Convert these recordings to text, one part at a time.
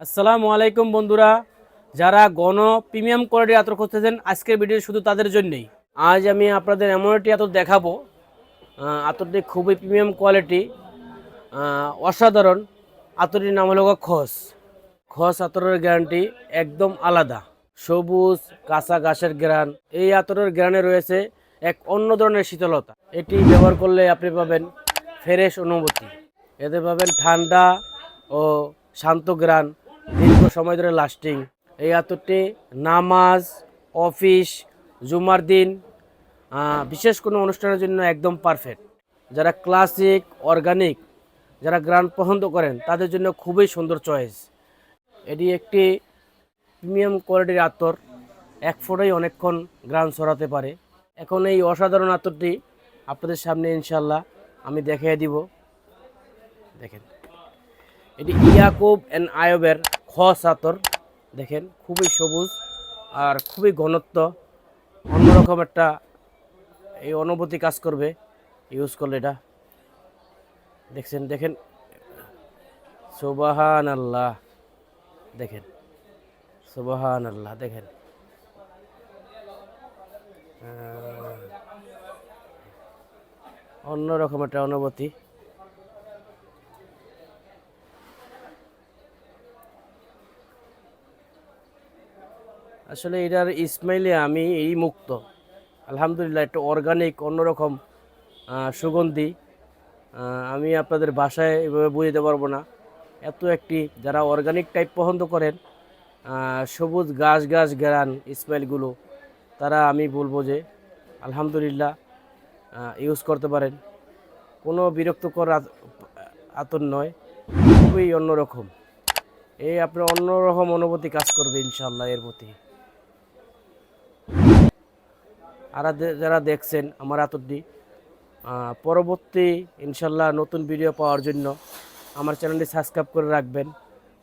আসসালামু আলাইকুম বন্ধুরা। যারা গণ প্রিমিয়াম কোয়ালিটির আতর খুঁজতেছেন, আজকের ভিডিও শুধু তাদের জন্যই। আজ আমি আপনাদের এমন একটি আতর দেখাবো। আতরটি খুবই প্রিমিয়াম কোয়ালিটি। অসাধারণ। আতরটির নাম হলো খস। খস আতরের গ্যারান্টি একদম আলাদা। সবুজ, কাঁচা ঘাসের গ্রান। এই আতরের গ্রানে রয়েছে এক অন্য ধরনের শীতলতা। এটি ব্যবহার করলে আপনি পাবেন ফ্রেশ অনুভূতি। এতে পাবেন ঠান্ডা ও শান্ত গ্রান। দীর্ঘ সময় ধরে লাস্টিং এই আতরটি নামাজ, অফিস, জুমার দিন বিশেষ কোনো অনুষ্ঠানের জন্য একদম পারফেক্ট যারা ক্লাসিক অর্গানিক যারা গ্রান পছন্দ করেন, তাদের জন্য খুবই সুন্দর চয়েস এটি একটি প্রিমিয়াম কোয়ালিটির আতর, এক ফোটাই অনেকক্ষণ গ্রান ছড়াতে পারে। এখন এই অসাধারণ আতরটি আপনাদের সামনে ইনশাল্লাহ আমি দেখিয়ে দিব। দেখেন। এটি ইয়াকুব অ্যান্ড আয়বের খস আতর দেখেন, খুবই সবুজ আর খুবই ঘনত্ব। অন্যরকম একটা এই অনুভূতি কাজ করবে, ইউজ করলে এটা। দেখছেন, দেখেন। সুবাহান আল্লাহ দেখেন। সুবাহান আল্লাহ দেখেন অন্যরকম একটা অনুভূতি। আসলে এটার ইসমাইলে আমি এই মুক্ত। আলহামদুলিল্লাহ, একটু অর্গানিক অন্যরকম সুগন্ধি আমি আপনাদের বাসায় এভাবে বুঝতে পারব না। এত একটি যারা অর্গানিক টাইপ পছন্দ করেন সবুজ গাছ গাছ গেরান ইসমাইলগুলো তারা আমি বলব যে আলহামদুলিল্লাহ ইউজ করতে পারেন। কোনো বিরক্তকর আত- আতর নয়, খুবই অন্যরকম। এই আপনার অন্যরকম অনুভূতি কাজ করবে ইনশাল্লাহ এর প্রতি। আর যারা দেখছেন আমার আতরটি পরবর্তী ইনশাল্লাহ নতুন ভিডিও পাওয়ার জন্য আমার চ্যানেলটি সাবস্ক্রাইব করে রাখবেন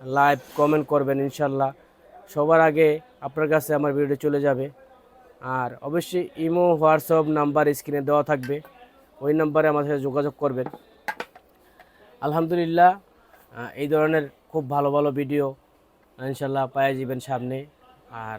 লাইভ কমেন্ট করবেন ইনশাল্লাহ। সবার আগে আপনার কাছে আমার ভিডিও চলে যাবে। আর অবশ্যই ইমো, হোয়াটসঅ্যাপ নাম্বার স্ক্রিনে দেওয়া থাকবে। ওই নাম্বারে আমার সাথে যোগাযোগ করবেন। আলহামদুলিল্লাহ এই ধরনের খুব ভালো ভালো ভিডিও ইনশাল্লাহ পাওয়া যাবেন সামনে। আর